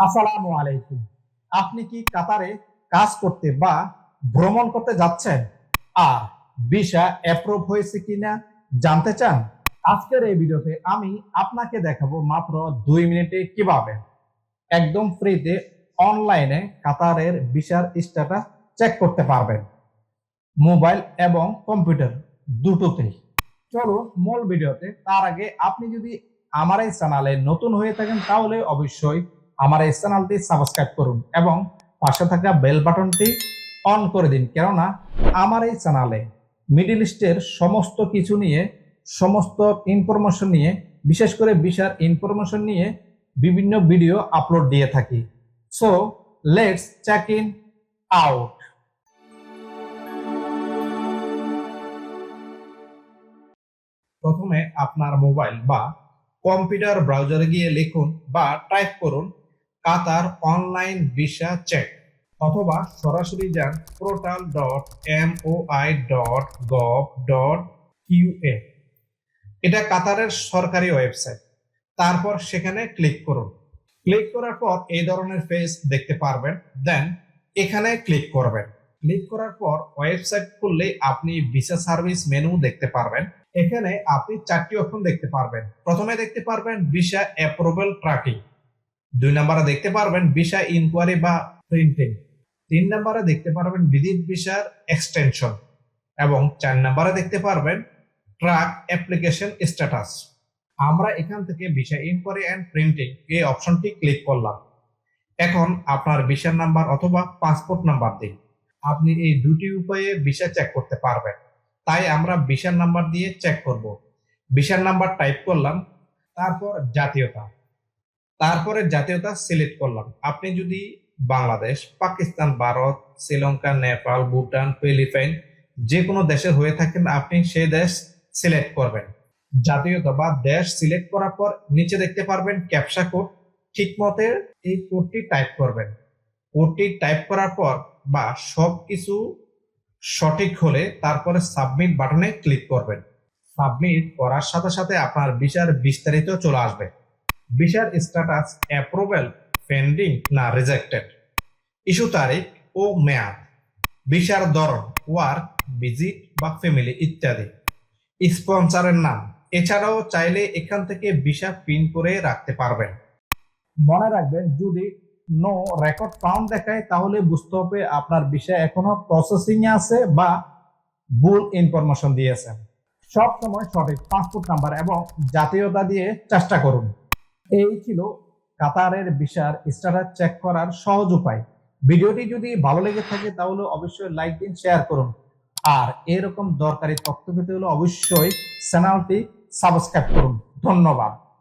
আসসালামু আলাইকুম। আপনি কি কাতারে কাজ করতে বা ভ্রমণ করতে যাচ্ছেন? আর ভিসা অ্যাপ্রুভ হয়েছে কিনা জানতে চান? আজকের এই ভিডিওতে আমি আপনাকে দেখাবো মাত্র দুই মিনিটে কীভাবে। একদম ফ্রিতে অনলাইনে কাতারের ভিসার স্ট্যাটাস চেক করতে পারবেন। মোবাইল এবং কম্পিউটার দুটোতেই। চলো মূল ভিডিওতে, তার আগে আপনি যদি আমার এই চ্যানেলে নতুন হয়ে থাকেন, তাহলে অবশ্যই আমার এই চ্যানেলটি সাবস্ক্রাইব করুন এবং পাশে থাকা বেল বাটনটি অন করে দিন। কেননা আমার এই চ্যানেলে মিডিল ইস্টের সমস্ত কিছু নিয়ে, সমস্ত ইনফরমেশন নিয়ে, বিশেষ করে বিশার ইনফরমেশন নিয়ে বিভিন্ন ভিডিও আপলোড দিয়ে থাকি। So let's check in out প্রথমে আপনার মোবাইল বা কম্পিউটার ব্রাউজারে গিয়ে লিখুন বা টাইপ করুন কাতার অনলাইন ভিসা চেক অথবা সরাসরি যান portal dot M O I dot gov dot QA এটা কাতারের সরকারি ওয়েবসাইট। তারপর সেখানে ক্লিক করুন। ক্লিক করার পর এই ধরনের পেজ দেখতে পারবেন। দেন এখানে ক্লিক করবেন। ক্লিক করার পর ওয়েবসাইট খুললে আপনি ভিসা সার্ভিস মেনু দেখতে পারবেন। এখানে আপনি চারটি অপশন দেখতে পারবেন। প্রথমে দেখতে পারবেন ভিসা অ্যাপ্রুভাল ট্র্যাকিং। দুই নম্বরে দেখতে পারবেন ভিসা ইনকোয়ারি বা প্রিন্টিং তিন নম্বরে দেখতে পারবেন ভিজিট ভিসার এক্সটেনশন এবং চার নম্বরে দেখতে পারবেন ট্রাক অ্যাপ্লিকেশন স্ট্যাটাস আমরা এখান থেকে ভিসা ইনকোয়ারি অ্যান্ড প্রিন্টিং এই অপশনটি ক্লিক করলাম। এখন আপনার ভিসার নাম্বার অথবা পাসপোর্ট নাম্বার দিন। আপনি এই দুটি উপায়ে ভিসা চেক করতে পারবেন। তাই আমরা ভিসার নাম্বার দিয়ে চেক করব। ভিসার নাম্বার টাইপ করলাম, তারপর জাতীয়তা। তারপরে জাতীয়তা সিলেক্ট করলাম। আপনি যদি বাংলাদেশ, পাকিস্তান, ভারত, শ্রীলঙ্কা, নেপাল, ভুটান, ফিলিপাইন যে কোনো দেশে হয়ে থাকেন, আপনি সেই দেশ সিলেক্ট করবেন। জাতীয়তা বা দেশ সিলেক্ট করার পর নিচে দেখতে পারবেন ক্যাপসা কোড ঠিক মতে এই কোডটি টাইপ করবেন। কোডটি টাইপ করার পর বা সব কিছু সঠিক হলে তারপরে সাবমিট বাটনে ক্লিক করবেন। সাবমিট করার সাথে সাথে আপনার বিচার বিস্তারিত চলে আসবে। ভিসার স্ট্যাটাস অ্যাপ্রুভেল পেন্ডিং না রিজেক্টেড ইস্যু তারিখ ও মেয়াদ। ভিসার ধরন ওয়ার্ক ভিজিট বা ফ্যামিলি ইত্যাদি। স্পন্সরের নাম। এছাড়াও চাইলে এখান থেকে ভিসা পিন করে রাখতে পারবেন। মনে রাখবেন, যদি নো রেকর্ড ফাউন্ড দেখায়, তাহলে বুঝতে হবে আপনার বিষয় এখনও প্রসেসিং এ আছে বা ভুল ইনফরমেশন দিয়েছেন। সব সময় সঠিক পাসপোর্ট নাম্বার এবং জাতীয়তা দিয়ে চেষ্টা করুন। এই ছিল কাতারের ভিসার স্ট্যাটাস চেক করার সহজ উপায়। ভিডিওটি যদি ভালো লেগে থাকে, তাহলে অবশ্যই লাইক দিন শেয়ার করুন। আর এরকম দরকারি তথ্য পেতে হলে অবশ্যই চ্যানেলটি সাবস্ক্রাইব করুন। ধন্যবাদ।